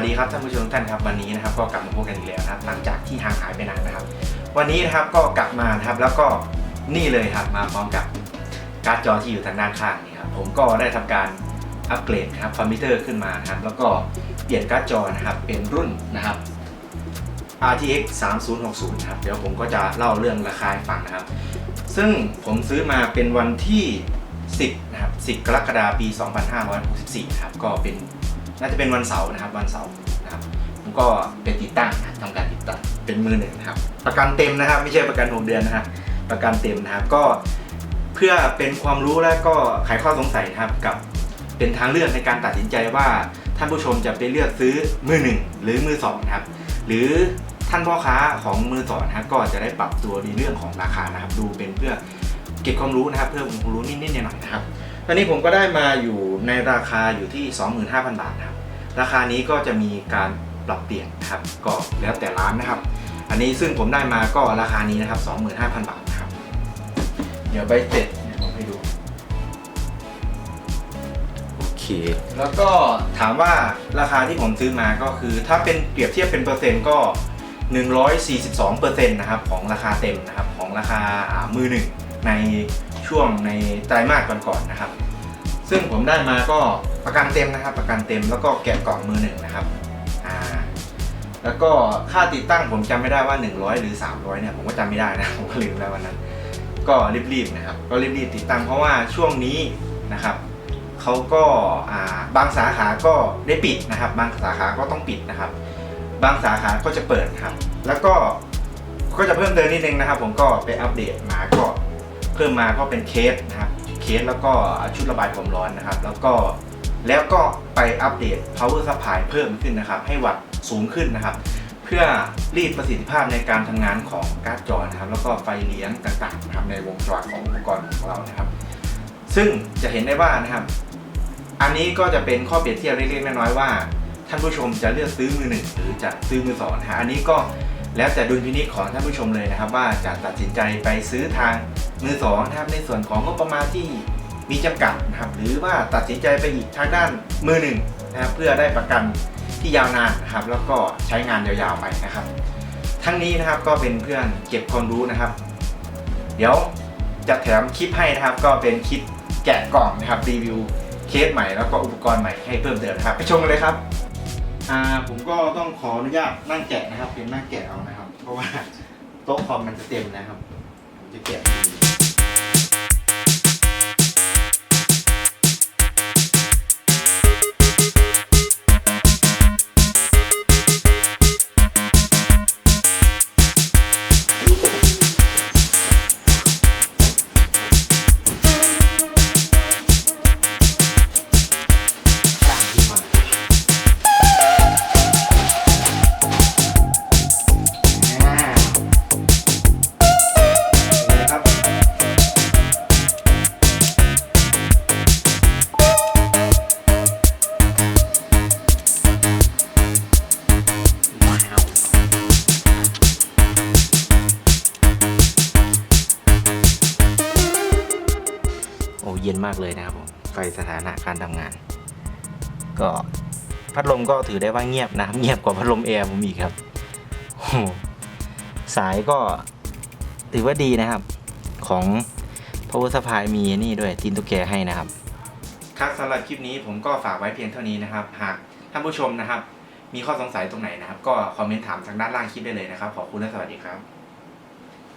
วัสดีครับท่านผู้ชมท่านครับวันนี้นะครับก็กลับมาพบกันอีกแล้วนะครับ หลังจากที่ห่างหายไปนานนะครับ วันนี้นะครับก็กลับมานะครับแล้วก็นี่เลยครับมาพร้อมกับการ์ดจอที่อยู่ทางด้านข้างนี่ครับผมก็ได้ทำการอัปเกรดครับคอมพิวเตอร์ขึ้นมานครับแล้วก็เปลี่ยนการ์ดจอนะครับเป็นรุ่นนะครับ RTX 3060นะครับเดี๋ยวผมก็จะเล่าเรื่องราคาให้ฟังนะครับ ซึ่งผมซื้อมาเป็นวันที่ 10นะครับ10 กรกฎาคมปี 2564นะครับก็เป็น น่าจะเป็นวันเสาร์นะครับวันเสาร์นะครับผมก็เป็นติดตั้งนะทำการติดตั้งเป็นมือหนึ่งนะครับ ประกันเต็มนะครับ ไม่ใช่ประกัน6เดือนนะครับประกันเต็มนะครับก็เพื่อเป็นความรู้และก็ไขข้อสงสัยนะครับกับเป็นทางเลือกในการตัดสินใจว่าท่านผู้ชมจะไปเลือกซื้อมือหนึ่งหรือมือสองนะครับ หรือท่านพ่อค้าของมือสองนะครับก็จะได้ปรับตัวในเรื่องของราคานะครับ ดูเป็นเพื่อเก็บความรู้นะครับ เพื่อความรู้นิดๆหน่อยๆนะครับตอนนี้ผมก็ได้มาอยู่ในราคาอยู่ที่ 25,000 บาทนะครับ ราคานี้ก็จะมีการปรับเปลี่ยนนะครับก็แล้วแต่ร้านนะครับ อันนี้ซึ่งผมได้มาก็ราคานี้นะครับ25,000 บาทนะครับ เดี๋ยวใบเสร็จเดี๋ยวผมให้ดู โอเค แล้วก็ถามว่าราคาที่ผมซื้อมาก็คือ ถ้าเป็นเปรียบเทียบเป็นเปอร์เซ็นต์ก็ 142เปอร์เซ็นต์นะครับของราคาเต็มนะครับของราคาอ่ามือหนึ่งในช่วงในไตรมาสก่อนๆนะครับ ซึ่งผมได้มาก็ประกันเต็มนะครับ ประกันเต็มแล้วก็แกะกล่องมือหนึ่งนะครับอ่าแล้วก็ค่าติดตั้งผมจำไม่ได้ว่า 100 หรือ 300เนี่ยผมก็จำไม่ได้นะผมก็ลืมแล้ววันนั้น ก็รีบๆนะครับ ก็รีบๆติดตั้งเพราะว่าช่วงนี้นะครับเขาก็าบางสาขาก็ได้ปิดนะครับ บางสาขาก็ต้องปิดนะครับ บางสาขาก็จะเปิดครับ แล้วก็ก็จะเพิ่มเติมนิดนึงนะครับ ผมก็ไปอัปเดตมาก็ เพิ่มมาก็เป็นเคสนะครับเคสแล้วก็ชุดระบายความร้อนนะครับ แล้วก็แล้วก็ไปอัปเดต power supply เพิ่มขึ้นนะครับ ให้วัตต์สูงขึ้นนะครับ เพื่อรีดประสิทธิภาพในการทำงานของการ์ดจอนะครับ แล้วก็ไฟเลี้ยงต่างๆนะครับในวงจรของอุปกรณ์ของเรานะครับ ซึ่งจะเห็นได้ว่านะครับ อันนี้ก็จะเป็นข้อเปรียบเทียบเล็กๆน้อยๆว่า ท่านผู้ชมจะเลือกซื้อมือหนึ่งหรือจะซื้อมือสองนะฮะอันนี้ก็ แล้วแต่ดุลพินิจของท่านผู้ชมเลยนะครับ ว่าจะตัดสินใจไปซื้อทางมือสองนะครับในส่วนของงบประมาณที่มีจำกัดนะครับหรือว่าตัดสินใจไปอีกทางด้านมือหนึ่งนะครับเพื่อได้ประกันที่ยาวนานนะครับ แล้วก็ใช้งานยาวๆไปนะครับ ทั้งนี้นะครับก็เป็นเพื่อนเก็บความรู้นะครับ เดี๋ยวจะแถมคลิปให้นะครับ ก็เป็นคลิปแกะกล่องนะครับรีวิวเคสใหม่แล้วก็อุปกรณ์ใหม่ให้เพิ่มเติมนะครับ ไปชมกันเลยครับ อ่าผมก็ต้องขออนุญาตนั่งแกะนะครับ เป็นนั่งแกะเอานะครับ เพราะว่าโต๊ะคอมมันจะเต็มนะครับผมจะแกะ เย็นมากเลยนะครับผมไฟสถานะการทำงาน ก็พัดลมก็ถือได้ว่าเงียบนะครับเงียบกว่าพัดลมแอร์ผมอีกครับสายก็ถือว่าดีนะครับ ของ power supply มีนี่ด้วยตีนตุ๊กแกให้นะครับ ครับสำหรับคลิปนี้ผมก็ฝากไว้เพียงเท่านี้นะครับ หากท่านผู้ชมนะครับ มีข้อสงสัยตรงไหนนะครับ ก็คอมเมนต์ถามทางด้านล่างคลิปได้เลยนะครับ ขอบคุณและสวัสดีครับ